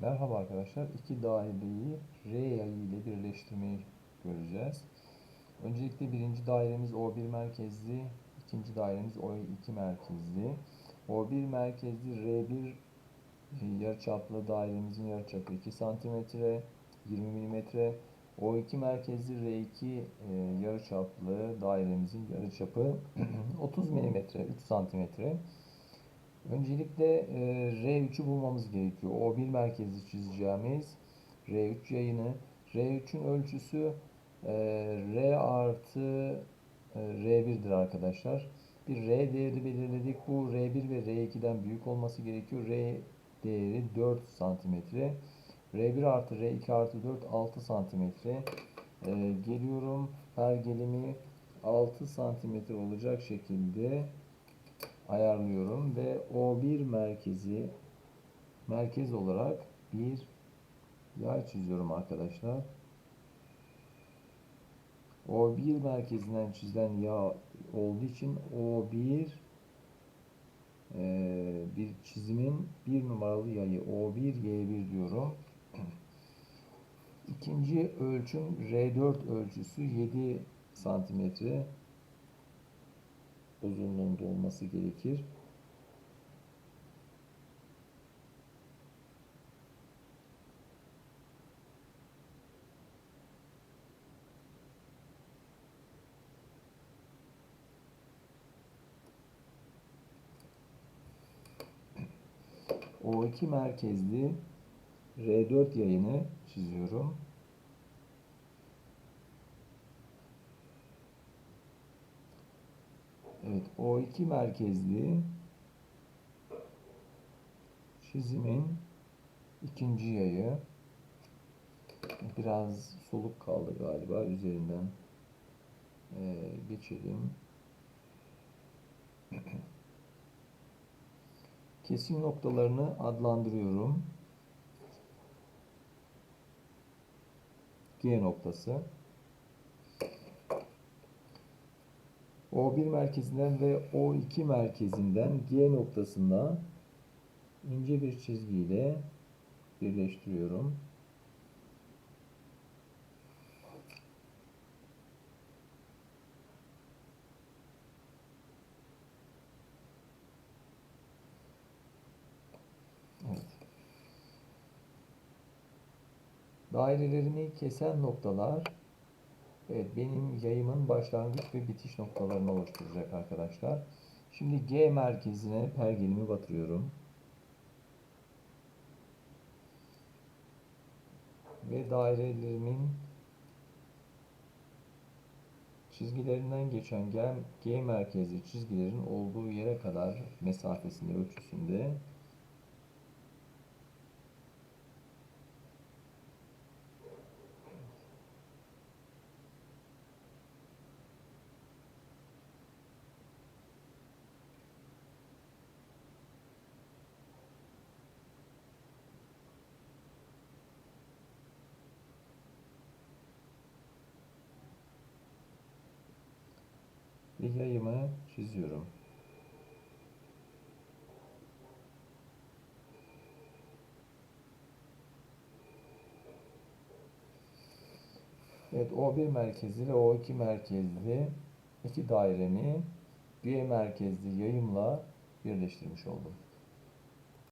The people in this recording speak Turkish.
Merhaba arkadaşlar. İki daireyi R yayı ile birleştirmeyi göreceğiz. Öncelikle birinci dairemiz O1 merkezli, ikinci dairemiz O2 merkezli. O1 merkezli R1 yarıçaplı dairemizin yarıçapı 2 cm, 20 mm. O2 merkezli R2 e, yarıçaplı dairemizin yarıçapı 30 mm, 3 cm. Öncelikle e, R3'ü bulmamız gerekiyor. O1 merkezli çizeceğimiz R3 yayını. R3'ün ölçüsü e, R artı e, R1'dir arkadaşlar. Bir R değeri belirledik. Bu R1 ve R2'den büyük olması gerekiyor. R değeri 4 santimetre. R1 artı R2 artı 4 6 santimetre. E, geliyorum pergelimi 6 santimetre olacak şekilde ayarlıyorum ve O1 merkezi merkez olarak bir yay çiziyorum arkadaşlar. O1 merkezinden çizilen yağ olduğu için O1 e, bir çizimin bir numaralı yayı O1 Y1 diyorum. İkinci ölçüm R4 ölçüsü 7 santimetre uzunluğunda olması gerekir. O2 merkezli R4 yayını çiziyorum. Evet, O2 merkezli çizimin ikinci yayı biraz soluk kaldı galiba üzerinden ee, geçelim. Kesim noktalarını adlandırıyorum. G noktası. O1 merkezinden ve O2 merkezinden G noktasına ince bir çizgiyle birleştiriyorum. Dairelerimi kesen noktalar Evet benim yayımın başlangıç ve bitiş noktalarını oluşturacak arkadaşlar. Şimdi G merkezine pergelimi batırıyorum. Ve dairelerimin çizgilerinden geçen G, G merkezli çizgilerin olduğu yere kadar mesafesinde ölçüsünde ve yayımı çiziyorum. Evet O1 merkezli ve O2 merkezli iki dairemi G merkezli yayımla birleştirmiş oldum.